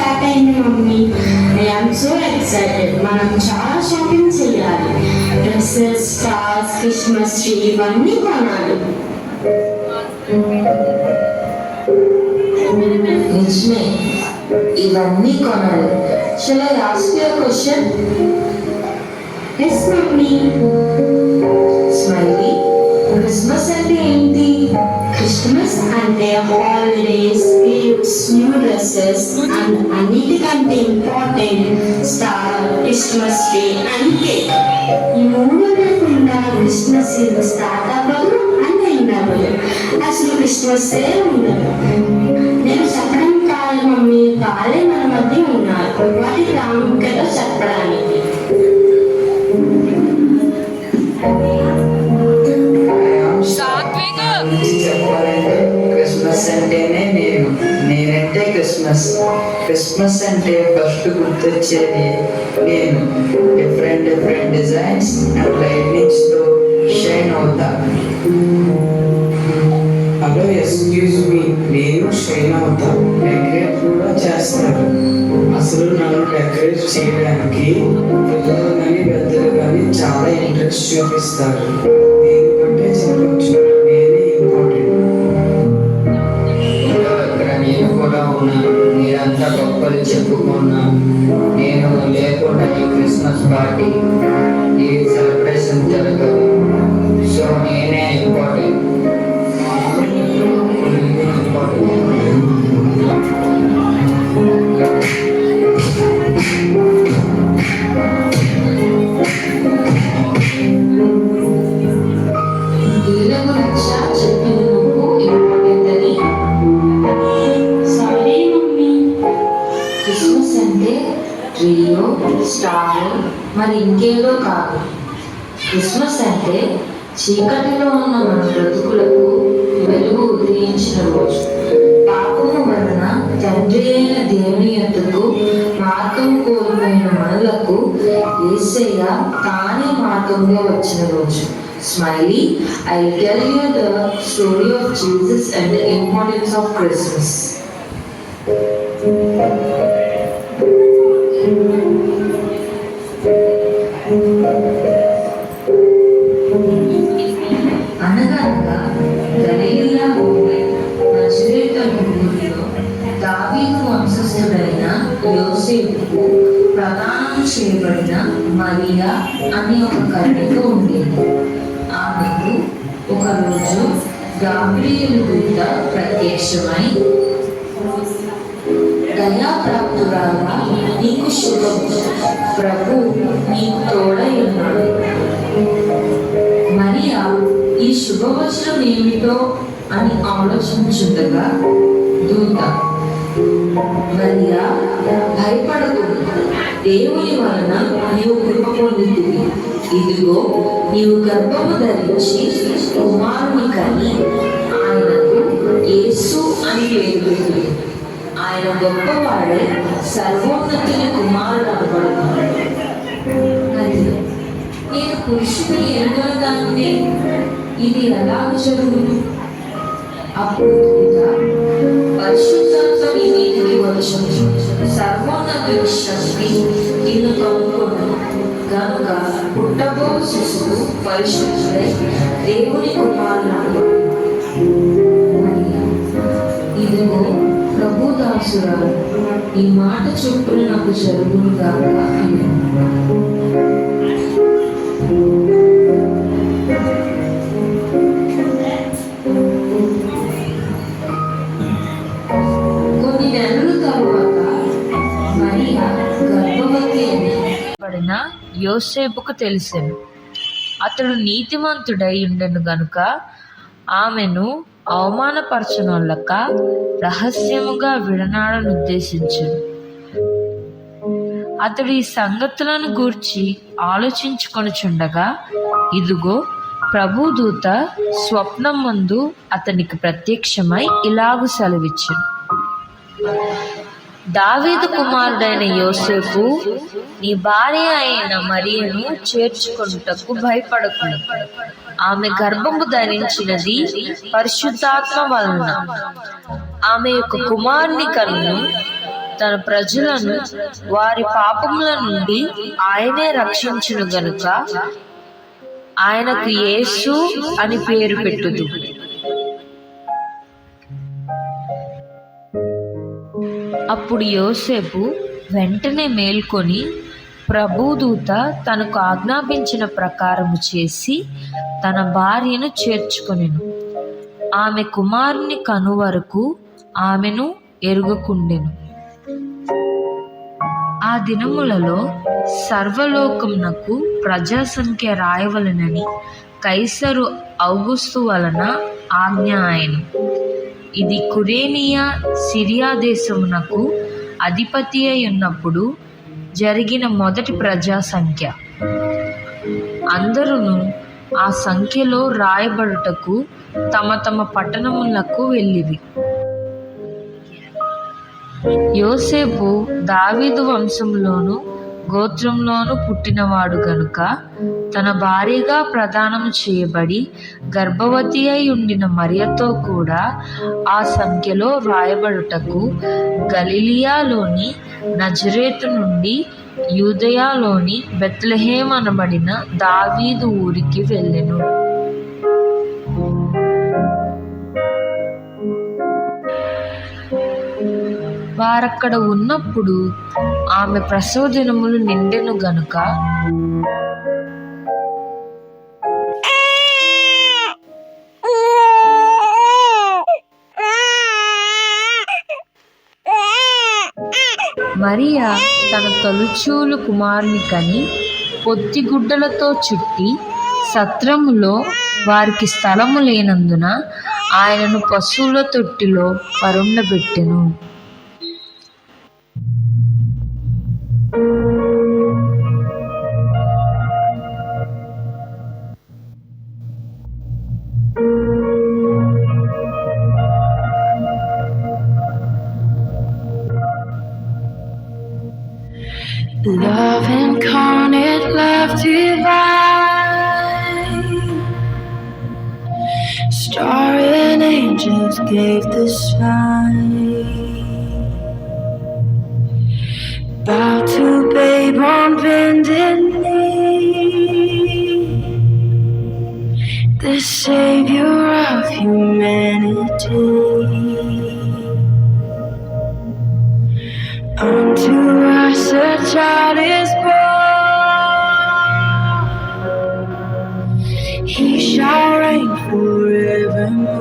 Start అయింది mummy I'm so excited మనం చాలా షాపింగ్ చేయాలి. డ్రెస్సెస్ స్టార్స్ క్రిస్మస్ ట్రీ ఇవన్నీ కొనాలి. నిజమే. ఇవన్నీ కొనాలి. Shall I ask you question yes mummy smiley Christmas అంటే ఏంటి? క్రిస్మస్ అంటే holidays gifts new dresses and అన్నిటికంటే important star Christmas day and cake ఈ మూడు లేకుండా క్రిస్మస్ సీజన్ స్టార్ట్ అవ్వదు అండ్ ఎండ్ అవ్వదు అసలు క్రిస్మస్ ఏ ఉండదు. నేను చెప్పడం కాదు మమ్మీ వాళ్ళే మన మధ్య ఉన్నారు. వాటి ప్రాముఖ్యత చెప్పడానికి. క్రిస్మస్ క్రిస్మస్ అంటే ఫస్ట్ గుర్తొచ్చేది నేను డిఫరెంట్ డిఫరెంట్ డిజైన్స్ అండ్ లైట్నింగ్స్తో షైన్ అవుతా హలో ఎక్స్క్యూజ్ మీ నేను షైన్ అవుతా డెకరేట్ కూడా చేస్తారు. అసలు నన్ను డెకరేట్ చేయడానికి పిల్లలు కానీ పెద్దలు కానీ చాలా ఇంట్రెస్ట్ చూపిస్తారు. మీరంతా నేను లేకుండా ఈ క్రిస్మస్ పార్టీ ఈ సెలబ్రేషన్ జరగదు. స్టార్ మరి ఇంకేదో కాదు. క్రిస్మస్ అంటే చీకటిలో ఉన్న మన బ్రతుకులకు వెలుగు ఉదయించిన రోజు. పాపము వలన తండ్రి అయిన దేవుని యొద్దకు మార్గం కోల్పోయిన మనలకు ఏసయ్య తానే మార్గంలో వచ్చిన రోజు. Smiley I tell you the story of Jesus and the importance of Christmas. Maria అనే ఒక కన్యక ఉండేది. ఆమెకు ఒకరోజు గాబ్రియేలు దూత ప్రత్యక్షమై దయాప్రాప్తురాలా నీకు శుభం. ప్రభు నీకు తోడై ఉన్నాడు మరియా ఈ శుభవచనం ఏమిటో అని ఆలోచించుండగా దూత మరియా భయపడదు దేవుని వలన నీవు కృప పొందితివి ఇదిగో నీవు గర్భము ధరించి కుమారుని కని ఆయనకు యేసు అని పేరు పెట్టుము. ఆయన గొప్పవాడే సర్వోన్నతిని కుమారుడు అనబడుతున్నాడు నేను పురుషుని ఎరుగదాన్ని ఇది ఎలా జరుగుతుంది అప్పుడు దూత, పరిశుద్ధాత్మ నీ మీదికి శక్తి నిన్ను గనుక పుట్టబో శిశువు పరిశుద్ధుడై దేవుని కుమారుడు ఇదిగో ప్రభు ఈ మాట చొప్పున నాకు జరుగును కాక అని. యోసేపుకు తెలిసెను. అతడు నీతిమంతుడై ఉండెను గనుక ఆమెను అవమానపరచనొల్లక రహస్యముగా విడనాడను ఉద్దేశించను అతడు ఈ సంగతులను గూర్చి ఆలోచించుకొనుచుండగా ఇదిగో ప్రభుదూత స్వప్నం ముందు అతనికి ప్రత్యక్షమై ఇలాగు సెలవిచ్చెను. దావీదు కుమారుడైన యోసేపు నీ భార్య అయిన మరియను చేర్చుకొనుటకు భయపడకు ఆమె గర్భము ధరించినది పరిశుద్ధాత్మ వలన. ఆమె యొక్క కుమారుని కన్ను తన ప్రజలను వారి పాపముల నుండి ఆయనే రక్షించును గనుక ఆయనకు యేసు అని పేరు పెట్టుదు. అప్పుడు యోసేపు వెంటనే మేల్కొని ప్రభుదూత తనకు ఆజ్ఞాపించిన ప్రకారము చేసి తన భార్యను చేర్చుకొనెను. ఆమె కుమారుని కను వరకు ఆమెను ఎరుగకుండెను. ఆ దినములలో సర్వలోకమునకు ప్రజా సంఖ్య రాయవలనని కైసరు ఔగుస్తు వలన ఆజ్ఞ ఆయన. ఇది కురేనియా సిరియా దేశమునకు అధిపతి అయి ఉన్నప్పుడు జరిగిన మొదటి ప్రజా సంఖ్య అందరూ ఆ సంఖ్యలో రాయబడుటకు తమ తమ పట్టణములకు వెళ్ళిరి. యోసేపు దావీదు వంశంలోను గోత్రంలోను పుట్టినవాడు గనుక తన భార్యగా ప్రదానం చేయబడి గర్భవతి అయి ఉండిన మరియతో కూడా ఆ సంఖ్యలో వ్రాయబడుటకు గలిలియాలోని నజరేతు నుండి యూదయాలోని బెత్లెహేం అనబడిన దావీదు ఊరికి వెళ్ళెను. వారక్కడ ఉన్నప్పుడు ఆమె ప్రసవ దినములు నిండెను గనుక. మరియా తన తొలుచూలు కుమారుని కని పొత్తిగుడ్డలతో చుట్టి సత్రములో వారికి స్థలము లేనందున ఆయనను పశువుల తొట్టిలో పరుండబెట్టెను. He shall reign forevermore.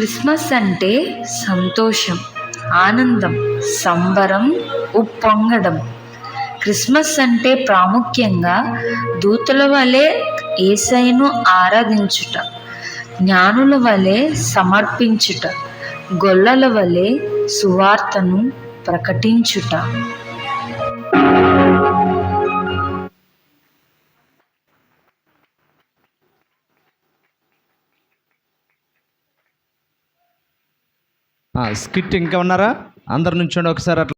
Christmas అంటే సంతోషం ఆనందం సంబరం ఉప్పొంగడం. క్రిస్మస్ అంటే ప్రాముఖ్యంగా దూతల వలె ఏసైను ఆరాధించుట జ్ఞానుల వలె సమర్పించుట గొల్లల వలె సువార్తను ప్రకటించుట. స్కిట్ ఇంకా ఉన్నారా? అందరి నుంచి ఒకసారి అట్లా.